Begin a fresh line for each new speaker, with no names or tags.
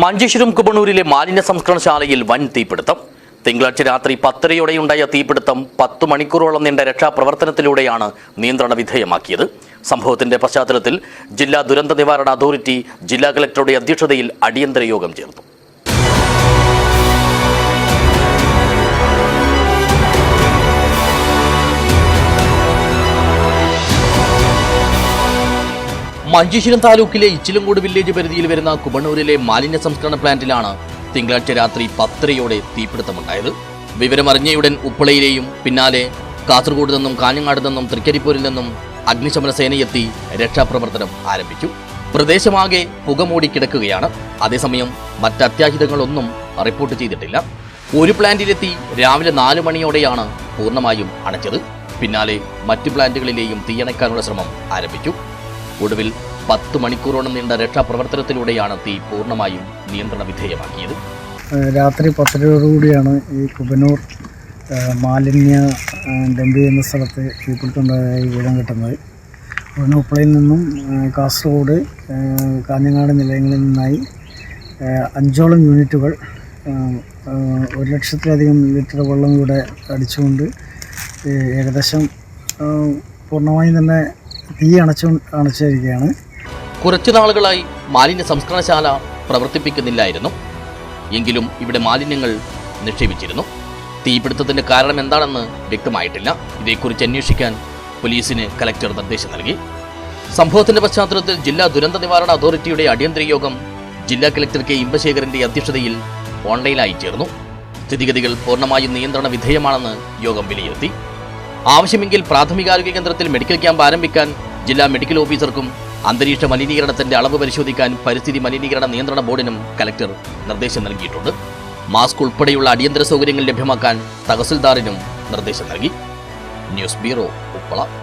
മഞ്ചേശ്വരം കുബണൂരിലെ മാലിന്യ സംസ്കരണശാലയിൽ വൻ തീപിടുത്തം. തിങ്കളാഴ്ച രാത്രി പത്തരയോടെയുണ്ടായ തീപിടുത്തം പത്തു മണിക്കൂറോളം നീണ്ട രക്ഷാപ്രവർത്തനത്തിലൂടെയാണ് നിയന്ത്രണ വിധേയമാക്കിയത്. സംഭവത്തിന്റെ പശ്ചാത്തലത്തിൽ ജില്ലാ ദുരന്ത നിവാരണ അതോറിറ്റി ജില്ലാ കലക്ടറുടെ അധ്യക്ഷതയിൽ അടിയന്തര യോഗം ചേർന്നു. മഞ്ചേശ്വരം താലൂക്കിലെ ഇച്ചിലങ്കോട് വില്ലേജ് പരിധിയിൽ വരുന്ന കുമണ്ണൂരിലെ മാലിന്യ സംസ്കരണ പ്ലാന്റിലാണ് തിങ്കളാഴ്ച രാത്രി പത്തരയോടെ തീപിടുത്തമുണ്ടായത്. വിവരമറിഞ്ഞയുടൻ ഉപ്പളയിലെയും പിന്നാലെ കാസർഗോഡ് നിന്നും കാഞ്ഞങ്ങാട് നിന്നും തൃക്കരിപ്പൂരിൽ നിന്നും അഗ്നിശമന സേനയെത്തി രക്ഷാപ്രവർത്തനം ആരംഭിച്ചു. പ്രദേശമാകെ പുകമൂടി കിടക്കുകയാണ്. അതേസമയം മറ്റ് അത്യാഹിതങ്ങളൊന്നും റിപ്പോർട്ട് ചെയ്തിട്ടില്ല. ഒരു പ്ലാന്റിലെത്തി രാവിലെ നാല് മണിയോടെയാണ് പൂർണമായും അണച്ചത് പിന്നാലെ മറ്റു പ്ലാന്റുകളിലെയും തീയണയ്ക്കാനുള്ള ശ്രമം ആരംഭിച്ചു. ഒടുവിൽ പത്ത് മണിക്കൂറോളം നീണ്ട രക്ഷാപ്രവർത്തനത്തിലൂടെയാണ് തീ പൂർണമായും നിയന്ത്രണ വിധേയമാക്കിയത്.
രാത്രി പത്തരയോടുകൂടിയാണ് ഈ കുബനൂർ മാലിന്യ ഡംപ് ചെയ്യുന്ന സ്ഥലത്ത് തീപിടുത്തുണ്ടായി വീടം കിട്ടുന്നത്. ഉപ്പളയിൽ നിന്നും കാസർഗോഡ് കാഞ്ഞങ്ങാട് നിലയങ്ങളിൽ നിന്നായി അഞ്ചോളം യൂണിറ്റുകൾ ഒരു ലക്ഷത്തിലധികം ലിറ്റർ വെള്ളം ഇവിടെ അടിച്ചുകൊണ്ട് ഏകദേശം പൂർണമായും തന്നെ തീ അണച്ചു അണച്ചിരിക്കുകയാണ്.
കുറച്ചു നാളുകളായി മാലിന്യ സംസ്കരണശാല പ്രവർത്തിപ്പിക്കുന്നില്ലായിരുന്നു. എങ്കിലും ഇവിടെ മാലിന്യങ്ങൾ നിക്ഷേപിച്ചിരുന്നു. തീപിടുത്തത്തിന്റെ കാരണം എന്താണെന്ന് വ്യക്തമായിട്ടില്ല. ഇതേക്കുറിച്ച് അന്വേഷിക്കാൻ പോലീസിന് കലക്ടർ നിർദ്ദേശം നൽകി. സംഭവത്തിന്റെ പശ്ചാത്തലത്തിൽ ജില്ലാ ദുരന്ത നിവാരണ അതോറിറ്റിയുടെ അടിയന്തര യോഗം ജില്ലാ കലക്ടർ കെ ഇമ്പശേഖരന്റെ അധ്യക്ഷതയിൽ ഓൺലൈനായി ചേർന്നു. സ്ഥിതിഗതികൾ പൂർണമായും നിയന്ത്രണ വിധേയമാണെന്ന് യോഗം വിലയിരുത്തി. ആവശ്യമെങ്കിൽ പ്രാഥമികാരോഗ്യ കേന്ദ്രത്തിൽ മെഡിക്കൽ ക്യാമ്പ് ആരംഭിക്കാൻ ജില്ലാ മെഡിക്കൽ ഓഫീസർക്കും അന്തരീക്ഷ മലിനീകരണത്തിന്റെ അളവ് പരിശോധിക്കാൻ പരിസ്ഥിതി മലിനീകരണ നിയന്ത്രണ ബോർഡിനും കലക്ടർ നിർദ്ദേശം നൽകിയിട്ടുണ്ട്. മാസ്ക് ഉൾപ്പെടെയുള്ള അടിയന്തര സൗകര്യങ്ങൾ ലഭ്യമാക്കാൻ തഹസിൽദാറിനും നിർദ്ദേശം നൽകി. News bureau Uppala.